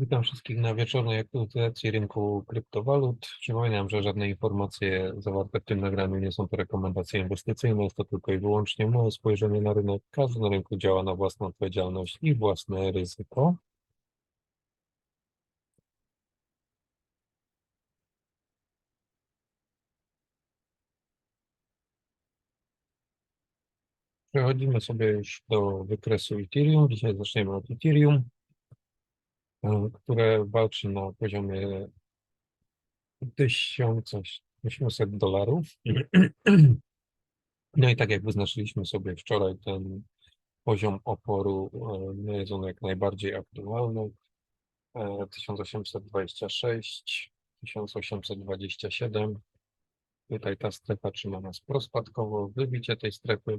Witam wszystkich na wieczornej aktualizacji rynku kryptowalut. Przypominam, że żadne informacje zawarte w tym nagraniu nie są to rekomendacje inwestycyjne, jest to tylko i wyłącznie moje spojrzenie na rynek. Każdy na rynku działa na własną odpowiedzialność i własne ryzyko. Przechodzimy sobie już do wykresu Ethereum. Dzisiaj zaczniemy od Ethereum, które walczy na poziomie 1800 dolarów. No i tak jak wyznaczyliśmy sobie wczoraj, ten poziom oporu e, jest on jak najbardziej aktualny. E, 1826, 1827. Tutaj ta strefa trzyma nas prospadkowo. Wybicie tej strefy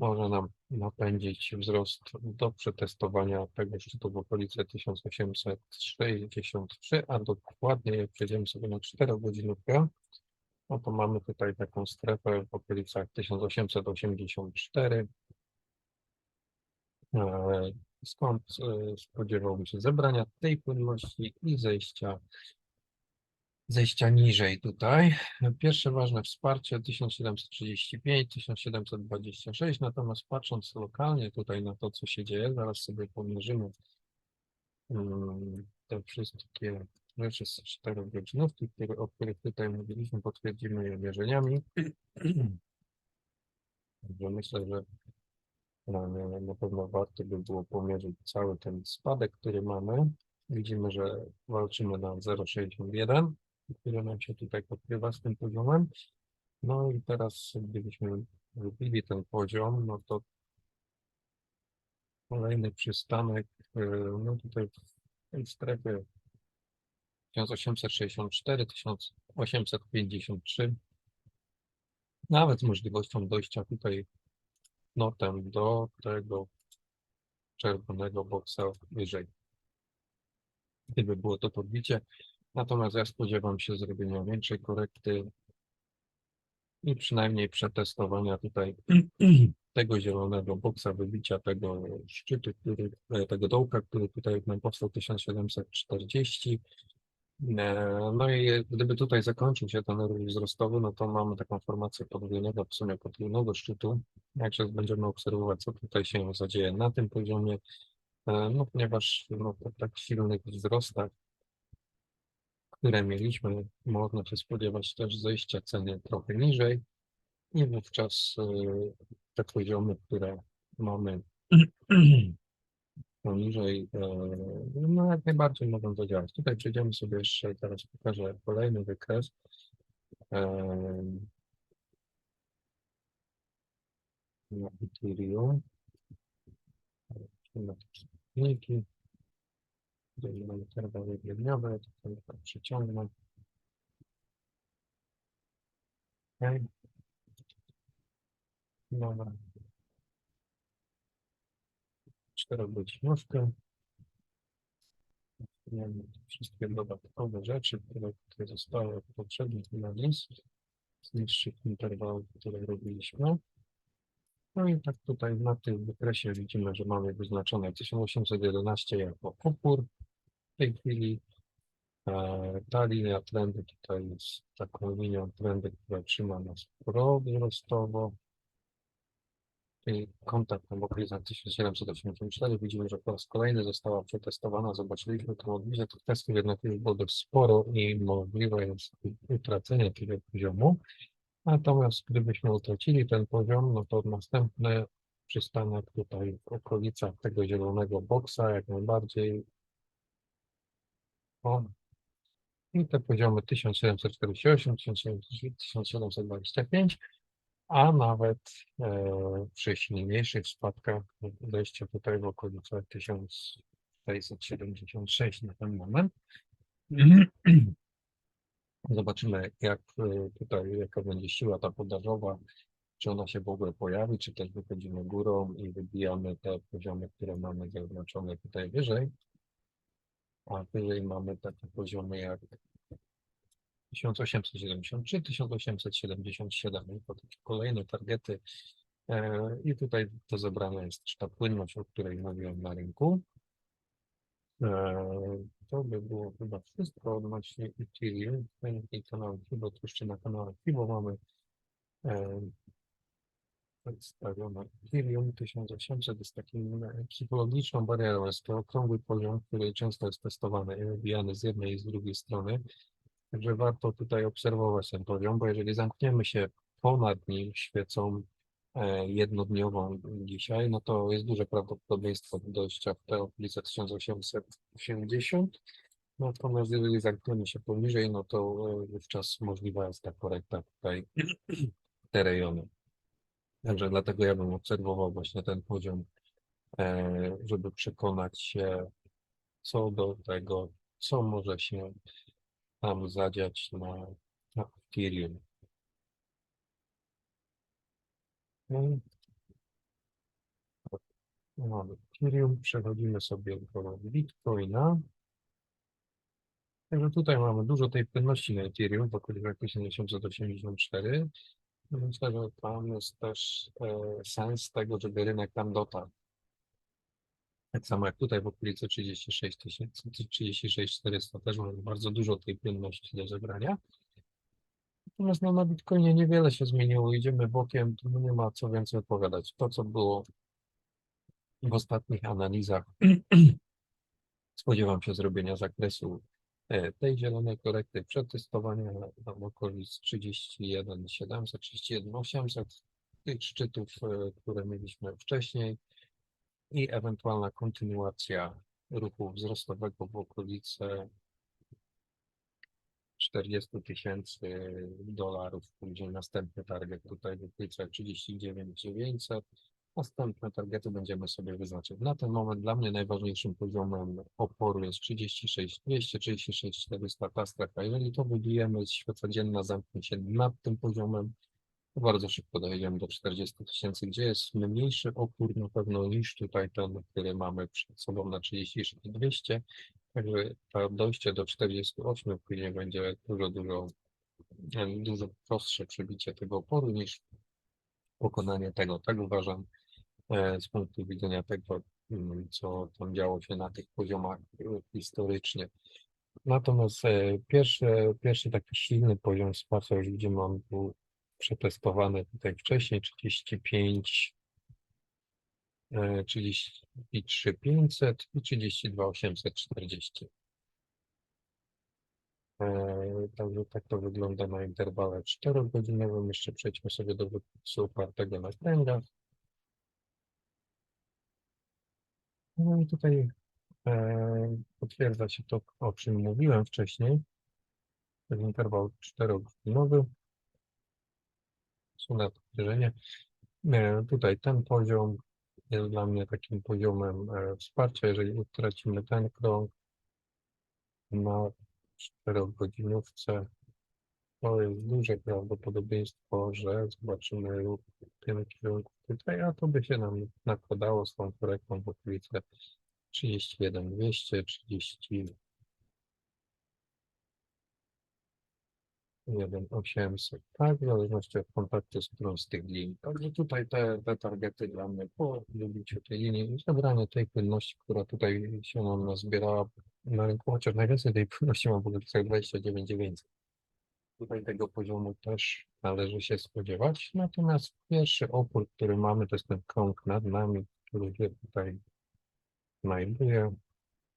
może nam napędzić wzrost do przetestowania tego szczytu w okolicy 1863, a dokładnie jak przejdziemy sobie na 4 godzinówkę, no to mamy tutaj taką strefę w okolicach 1884, e, skąd e, spodziewałbym się zebrania tej płynności i zejścia zejścia niżej tutaj. Pierwsze ważne wsparcie 1735, 1726, natomiast patrząc lokalnie tutaj na to, co się dzieje, zaraz sobie pomierzymy mm, te wszystkie rzeczy z 4 godzinówki, które, o których tutaj mówiliśmy, potwierdzimy je mierzeniami. Także myślę, że e, na pewno warto by było pomierzyć cały ten spadek, który mamy. Widzimy, że walczymy na 0,61 który nam się tutaj pokrywa z tym poziomem. No i teraz gdybyśmy wybili ten poziom, no to kolejny przystanek, e, no tutaj w tej strefie 1864, 1853, nawet z możliwością dojścia tutaj notem do tego czerwonego boksa wyżej. Gdyby było to podbicie, Natomiast ja spodziewam się zrobienia większej korekty i przynajmniej przetestowania tutaj tego zielonego boksa, wybicia tego szczytu, który, e, tego dołka, który tutaj nam powstał 1740. E, No i gdyby tutaj zakończył się ten ruch wzrostowy, no to mamy taką formację podwójnego, w sumie podwójnego szczytu. Jak się będziemy obserwować, co tutaj się zadzieje na tym poziomie, e, no ponieważ no, po tak silnych wzrostach które mieliśmy, można się spodziewać też zejścia ceny trochę niżej i wówczas y, te poziomy, które mamy poniżej, e, no jak najbardziej mogą zadziałać. Tutaj przejdziemy sobie jeszcze, teraz pokażę kolejny wykres. E, Na Ethereum. Tutaj mamy interwały dniowe, tutaj tak przyciągnę. Okay. Dobra. Czterogodzinówkę. Mamy wszystkie dodatkowe rzeczy, które tutaj zostały poprzednich na list z niższych interwałów, które robiliśmy. No i tak tutaj na tym wykresie widzimy, że mamy wyznaczone 1811 jako opór, tej chwili e, ta linia trendu tutaj jest taką linią trendu, która trzyma nas. I kontakt na okolicach 1784 widzimy, że po raz kolejny została przetestowana. Zobaczyliśmy tą odwizję tych testów, jednak już było dość sporo i możliwe jest utracenie tego poziomu. Natomiast gdybyśmy utracili ten poziom, no to następny przystanek tutaj w okolicach tego zielonego boksa, jak najbardziej I te poziomy 1748, 1725, a nawet e, przy silniejszych spadkach wejście tutaj w okolicach 1676 na ten moment. Zobaczymy, jak e, tutaj, jaka będzie siła ta podażowa, czy ona się w ogóle pojawi, czy też wychodzimy górą i wybijamy te poziomy, które mamy zaznaczone tutaj wyżej a wyżej mamy takie poziomy jak 1873, 1877 i to takie kolejne targety e, i tutaj do zebrania jest też ta płynność, o której mówiłem na rynku. Eee, To by było chyba wszystko odnośnie Ethereum. Chętnie kanał Fibo, tu jeszcze na kanale Fibo mamy em, przedstawione Ethereum 1800 jest takim e, psychologiczną barierą. Jest to okrągły poziom, który często jest testowany i wybijany z jednej i z drugiej strony. Także warto tutaj obserwować ten poziom, bo jeżeli zamkniemy się ponad nim świecą e, jednodniową dzisiaj, no to jest duże prawdopodobieństwo dojścia w te okolice 1880. Natomiast jeżeli zamkniemy się poniżej, no to e, wówczas możliwa jest ta korekta tutaj te rejony. Także dlatego ja bym obserwował właśnie ten poziom, e, żeby przekonać się co do tego, co może się tam zadziać na, na Ethereum. Mamy Ethereum, przechodzimy sobie do Bitcoina. Także tutaj mamy dużo tej płynności na Ethereum, w okolicach 1884. Myślę, że tam jest też e, sens tego, żeby rynek tam dotarł. Tak samo jak tutaj w okolicy 36 tysięcy, 36 400 też mamy bardzo dużo tej płynności do zebrania. Natomiast no, na Bitcoinie niewiele się zmieniło, idziemy bokiem, tu nie ma co więcej opowiadać. To, co było w ostatnich analizach, spodziewam się zrobienia zakresu tej zielonej korekty, przetestowania tam okolic 31 700, 31 800, tych szczytów, e, które mieliśmy wcześniej i ewentualna kontynuacja ruchu wzrostowego w okolice 40 tysięcy dolarów, później następny target tutaj w okolice 39 900. Następne targety będziemy sobie wyznaczyć. Na ten moment dla mnie najważniejszym poziomem oporu jest 36 200, 36 400 ta strefa. Jeżeli to wybijemy, świeca dzienna zamknie się nad tym poziomem, to bardzo szybko dojdziemy do 40 tysięcy, gdzie jest mniejszy opór na pewno niż tutaj ten, który mamy przed sobą na 36 200. Także to dojście do 48 później będzie dużo, dużo, dużo prostsze przebicie tego oporu niż pokonanie tego. Tak uważam z punktu widzenia tego, mm, co tam działo się na tych poziomach e, historycznie. Natomiast e, pierwszy, pierwszy taki silny poziom wsparcia już widzimy, on był przetestowany tutaj wcześniej, 35, e, 33 500 i 32 840. E, Także tak to wygląda na interwale 4-godzinowym. Jeszcze przejdźmy sobie do wypisu opartego na kręgach. No i tutaj e, potwierdza się to, o czym mówiłem wcześniej. Ten interwał 4-godzinowy. Sunę podejrzenie. Nie, tutaj ten poziom jest dla mnie takim poziomem e, wsparcia. Jeżeli utracimy ten krąg na 4-godzinówce, to jest duże prawdopodobieństwo, że zobaczymy ruch w tym kierunku tutaj, a to by się nam nakładało z tą korektą w okolice 31 200, 30 1 800, tak, w zależności od kontaktu z którą z tych linii. Także tutaj te, te targety dla mnie po wybiciu tej linii i zebranie tej płynności, która tutaj się nam nazbierała na rynku, chociaż najwięcej tej płynności mam w okolicach 29 900. Tutaj tego poziomu też należy się spodziewać. Natomiast pierwszy opór, który mamy, to jest ten krąg nad nami, który się tutaj znajduje.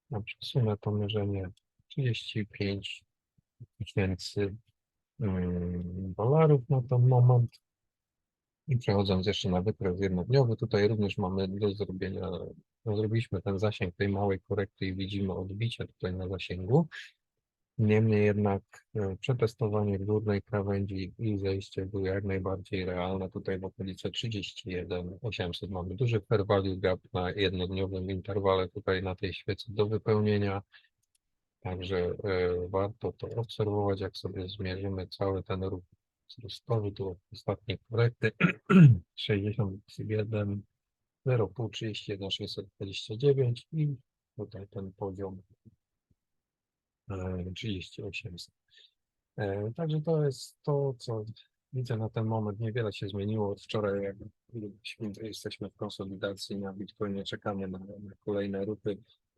Na przesunę to mierzenie 35 tysięcy mm, dolarów na ten moment. I przechodząc jeszcze na wykres jednodniowy, tutaj również mamy do zrobienia, no zrobiliśmy ten zasięg tej małej korekty i widzimy odbicie tutaj na zasięgu. Niemniej jednak e, przetestowanie górnej krawędzi i zejście były jak najbardziej realne. Tutaj w okolice 31 800 mamy duży fair value gap na jednodniowym interwale tutaj na tej świecy do wypełnienia. Także e, warto to obserwować, jak sobie zmierzymy cały ten ruch wzrostowy do ostatniej korekty 61 0,5 31 629 i tutaj ten poziom 3800. E, Także to jest to, co widzę na ten moment. Niewiele się zmieniło od wczoraj, jak jesteśmy w konsolidacji na Bitcoinie, czekamy na, na kolejne ruchy.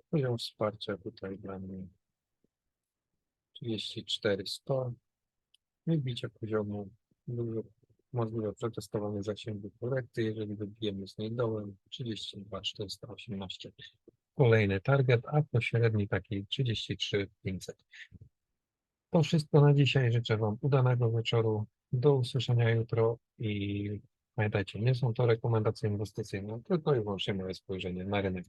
Poziom wsparcia tutaj dla mnie 34 100. I wbicie poziomu dużo możliwe przetestowanie zasięgu korekty, jeżeli wybijemy z niej dołem 32 418. Kolejny target, a pośredni taki 33 500. To wszystko na dzisiaj. Życzę Wam udanego wieczoru. Do usłyszenia jutro i pamiętajcie, nie są to rekomendacje inwestycyjne, tylko i wyłącznie moje spojrzenie na rynek.